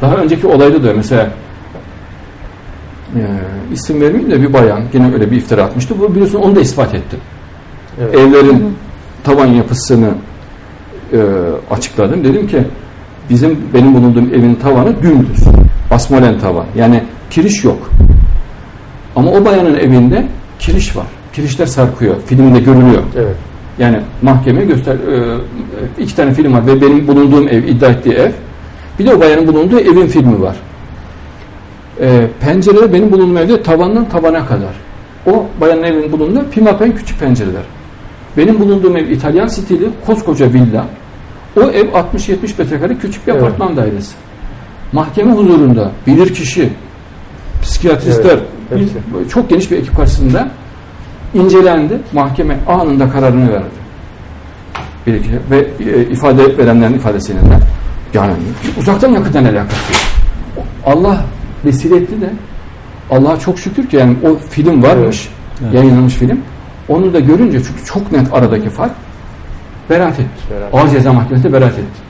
Daha önceki olayda da mesela e, isim vermeyeyim de bir bayan yine öyle bir iftira atmıştı. Bu biliyorsun onu da ispat ettim. Evet. Evlerin tavan yapısını e, açıkladım. Dedim ki bizim benim bulunduğum evin tavanı dümdüz. Asmolen tavan. Yani kiriş yok. Ama o bayanın evinde kiriş var. Kirişler sarkıyor. Filmde görülüyor. Evet. Yani mahkeme göster e, iki tane film var ve benim bulunduğum ev iddia ettiği ev bir de o bayanın bulunduğu evin filmi var. E, pencereler benim bulunduğum evde tavandan tavana kadar. O bayanın evinin bulunduğu pimapen küçük pencereler. Benim bulunduğum ev İtalyan stili koskoca villa. O ev 60-70 metrekare küçük bir Evet. apartman dairesi. Mahkeme huzurunda bilirkişi, psikiyatristler, Evet, bir- çok geniş bir ekip karşısında incelendi. Mahkeme anında kararını verdi. Bir iki, ve e, ifade verenlerin ifadesiyle de yani uzaktan yakından alakası yok. Allah vesile etti de Allah'a çok şükür ki yani o film varmış, Evet. yayınlanmış film. Onu da görünce çünkü çok net aradaki fark beraat etti. Beraat. Ağır Ceza Mahkemesi'nde beraat etti.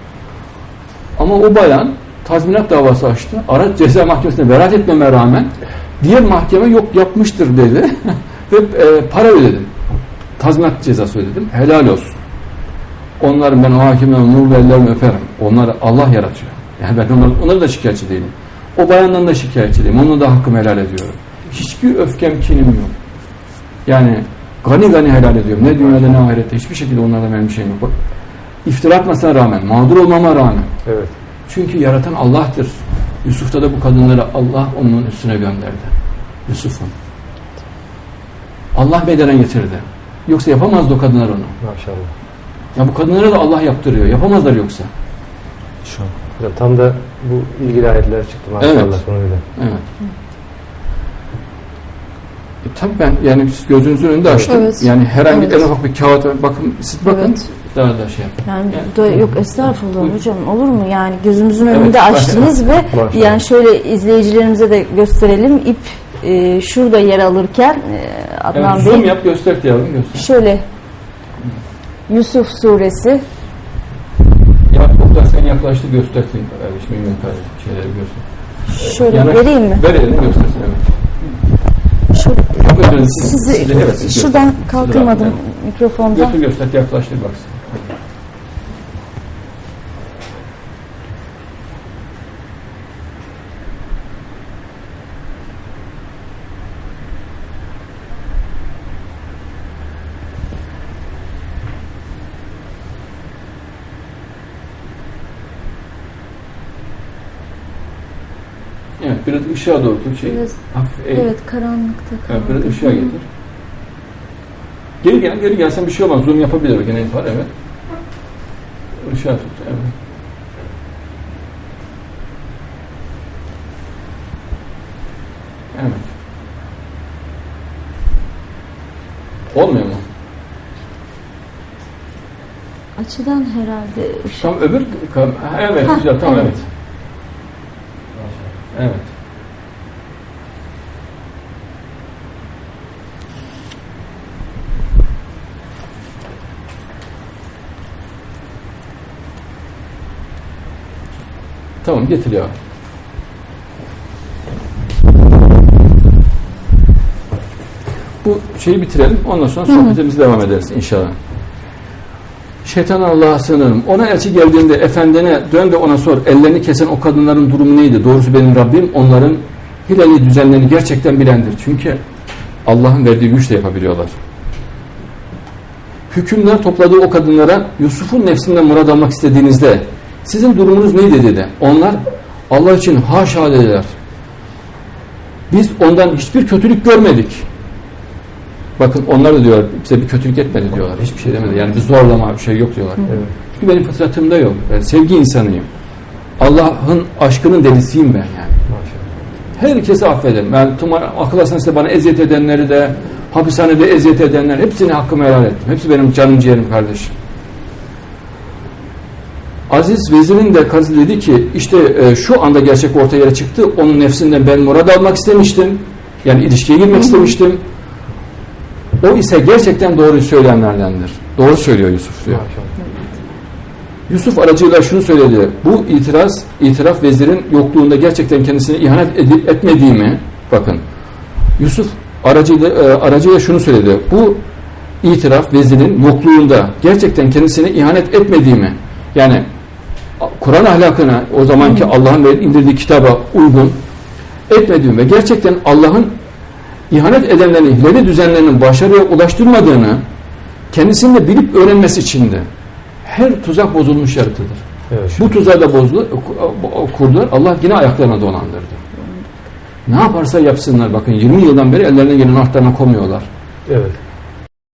Ama o bayan tazminat davası açtı. Araç Ceza Mahkemesi'ne beraat etmeme rağmen diğer mahkeme yok yapmıştır dedi ve e, para ödedim. Tazminat cezası ödedim. Helal olsun. Onların ben o hakimden nur ellerimi öperim. Onları Allah yaratıyor. Yani ben onları, onları da şikayetçi değilim. O bayandan da şikayetçi değilim. Onu da hakkımı helal ediyorum. Hiçbir öfkem, kinim yok. Yani gani gani helal ediyorum. Ne dünyada ne ahirette. Hiçbir şekilde onlardan benim bir şeyim yok. İftira atmasına rağmen, mağdur olmama rağmen. Evet. Çünkü yaratan Allah'tır. Yusuf'ta da bu kadınları Allah onun üstüne gönderdi. Yusuf'un. Allah bedenen getirdi. Yoksa yapamazdı o kadınlar onu. Maşallah. Ya bu kadınlara da Allah yaptırıyor. Yapamazlar yoksa. Şu an. Hocam tam da bu ilgili ayetler çıktı maşallah Evet. konuyla. Evet. E, tabii ben yani siz gözünüzün önünde açtım. Evet. Yani herhangi Evet. en ufak bir kağıt bakın siz bakın Evet. daha da şey yapın. Yani Yani- da- yok estağfurullah Buyurun. hocam olur mu? Yani gözümüzün Evet, önünde başlayalım. açtınız ve Maşallah. yani şöyle izleyicilerimize de gösterelim. İp e, şurada yer alırken e, Adnan Evet, zoom Bey yap göster yavrum göster. şöyle Yusuf suresi Ya buradan sen yaklaştı göstersin. Kardeşim kardeşim şeyleri göster. şöyle Yana- vereyim mi? Ver elini göstersin evet. Şöyle, sizi siz de- evet, şuradan gösterin. Siz kalkamadım mikrofondan. Göster göster yaklaştır baksın. Evet, biraz ışığa doğru tut şey. Biraz, Hafif eğil. evet karanlıkta Evet, kaldı. biraz ışığa getir. Geri gel, geri gelsen bir şey olmaz. Zoom yapabilir o gene yapar, evet. Işığa tut, evet. Evet. Olmuyor mu? Açıdan herhalde. Tam öbür ha, evet Hah, güzel tamam evet. evet. Evet. Tamam getir ya. Bu şeyi bitirelim. Ondan sonra sohbetimize devam ederiz inşallah. Şeytan Allah'a sığınırım. Ona elçi geldiğinde efendine dön de ona sor. Ellerini kesen o kadınların durumu neydi? Doğrusu benim Rabbim onların hileli düzenlerini gerçekten bilendir. Çünkü Allah'ın verdiği güçle yapabiliyorlar. Hükümler topladığı o kadınlara Yusuf'un nefsinden murad almak istediğinizde sizin durumunuz neydi dedi. Onlar Allah için haşa dediler. Biz ondan hiçbir kötülük görmedik. Bakın onlar da diyorlar bize bir kötülük etmedi diyorlar. Hiçbir şey demedi. Yani bir zorlama bir şey yok diyorlar. Evet. Çünkü benim fıtratımda yok. Ben sevgi insanıyım. Allah'ın aşkının delisiyim ben yani. Maşallah. Herkesi affederim. Ben tüm akıl hastanesinde bana eziyet edenleri de hapishanede eziyet edenler hepsini hakkımı helal ettim. Hepsi benim canım ciğerim kardeşim. Aziz vezirin de karısı dedi ki işte e, şu anda gerçek ortaya çıktı. Onun nefsinden ben murad almak istemiştim. Yani ilişkiye girmek istemiştim. O ise gerçekten doğru söyleyenlerdendir. Doğru söylüyor Yusuf diyor. Yusuf aracıyla şunu söyledi. Bu itiraz, itiraf vezirin yokluğunda gerçekten kendisine ihanet edip etmediğimi bakın. Yusuf aracıyla, e, aracıyla şunu söyledi. Bu itiraf vezirin yokluğunda gerçekten kendisine ihanet etmediğimi yani Kur'an ahlakına o zamanki Allah'ın indirdiği kitaba uygun etmediğimi ve gerçekten Allah'ın ihanet edenlerin hileli düzenlerinin başarıya ulaştırmadığını kendisinin de bilip öğrenmesi için de her tuzak bozulmuş yaratıdır. Evet. Bu tuzağı da bozdu, kurdular. Allah yine ayaklarına dolandırdı. Ne yaparsa yapsınlar bakın 20 yıldan beri ellerine gelen harflarına koymuyorlar. Evet.